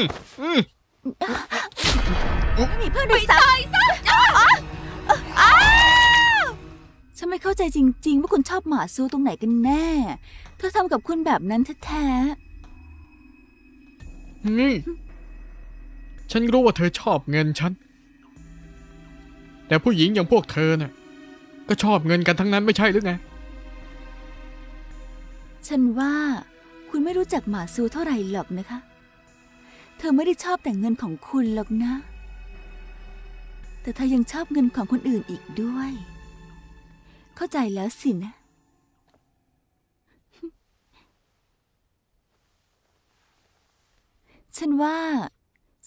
มอืมไม่มีเพื่อนด้วยซ้ำอ้าวฉันไม่เข้าใจจริง ๆ ว่าคุณชอบหมาซูตรงไหนกันแน่ เธอทำกับคุณแบบนั้นแท้นี่ ฉันรู้ว่าเธอชอบเงินฉัน แต่ผู้หญิงอย่างพวกเธอน่ะ ก็ชอบเงินกันทั้งนั้นไม่ใช่หรือไง ๆ ฉันว่า คุณไม่รู้จักหมาซูเท่าไหร่หรอกนะคะ เธอไม่ได้ชอบแต่เงินของคุณหรอกนะ แต่เธอยังชอบเงินของคนอื่นอีกด้วย เข้าใจแล้วสินะ ฉันว่า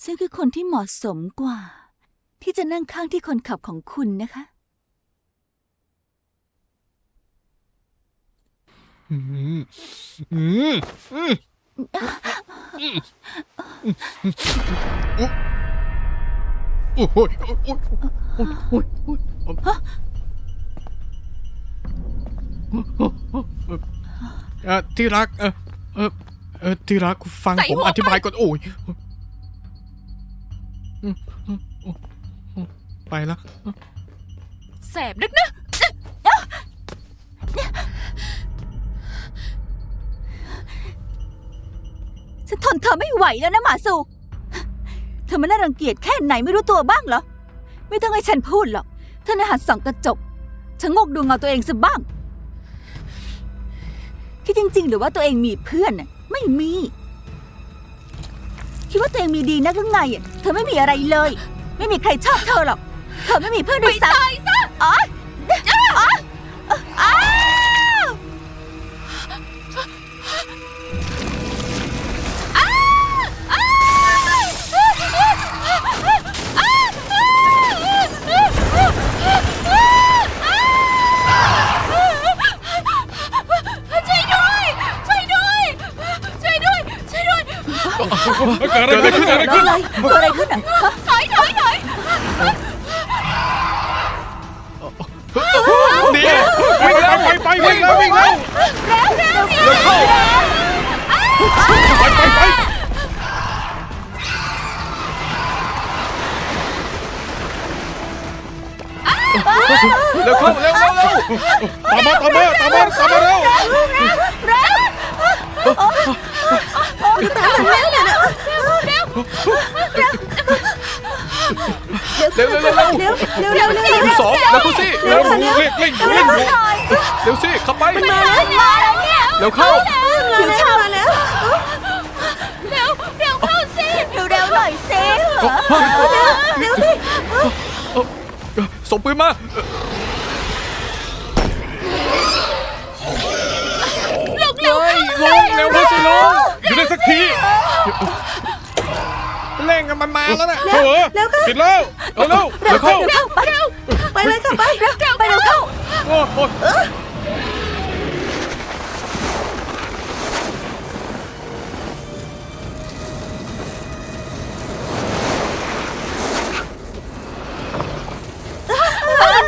ฉันคือคนที่เหมาะสมกว่า ที่จะนั่งข้างที่คนขับของคุณนะคะ อืมอืมอืม โอ้โหโอ้โหโอ้โหโอ้โหเอ่อที่รักเออเออเออที่รักฟังใส่ผมหัว อธิบายก่อนโอ้ยไปแล้ว แสบนึกนะ ฉันทนเธอไม่ไหวแล้วนะหมาสูเธอมันน่ารังเกียจแค่ไหนไม่รู้ตัวบ้างเหรอ ไม่ต้องให้ฉันพูดหรอกเธอน่าหัดส่องกระจกชะงกดูเงาตัวเองซะบ้าง คิดจริง ๆ หรือว่าตัวเองมีเพื่อนน่ะไม่มี คิดว่าตัวเองมีดีนักหรือไงอะเธอไม่มีอะไรเลย ไม่มีใครชอบเธอหรอก เธอไม่มีเพื่อนด้วยซ้ำ เกิดอะไรขึ้นอะไรขึ้นอะไรเกิดอะไรขึ้นอะถอยถอยถอยหนีวิ่งแล้วไปไปวิ่งแล้ววิ่งแล้ว เร็วเร็วเร็วไปไปไปเร็วเข้าเร็วเร็วเร็วเร็วเร็วเร็วเร็วเร็วเร็วเร็วเร็วเร็วเร็วคุณสองเร็วคุณสิเร็วหนูเร่งเร่งเร่งหนูเร็วสิขับไปมาแล้วมาแล้วเนี่ยเร็วเข้าเดี๋ยวชามาแล้วเร็วเร็วเข้าสิเร็วเร็วหน่อยสิเร็วสิส่งปืนมาลุกเร็วเฮ้ยลงเร็วเข้าสิลง มันมาแล้วนะเถอะปิดแล้วเร็วเร็วเร็วเข้าเข้าไปไปเลยเข้าไปเร็วไปเร็วเข้าโอ้โห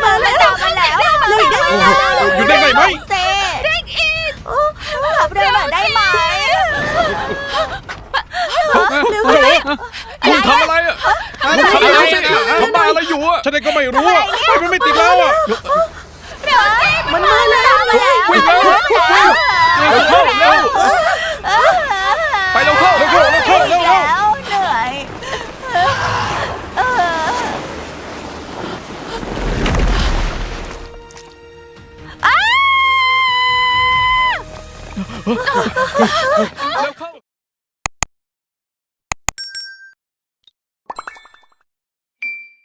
มาแล้วมาแล้วเลยได้โอ้โหอยู่ได้ไงไหมเซ่เร่งอีกขับเร็วหน่อยได้ไหมเร็วคุณ ทำอะไรอะคุณทำอะไรสิทำบ้าอะไรอยู่อะฉันเองก็ไม่รู้อะไฟมันไม่ติดแล้วอะมันมาแล้ววิ่งเร็ววิ่งเร็วเข้าเร็วไปเร็วเข้าเร็วเข้าเร็วเข้าเร็วเข้าแล้วเหนื่อย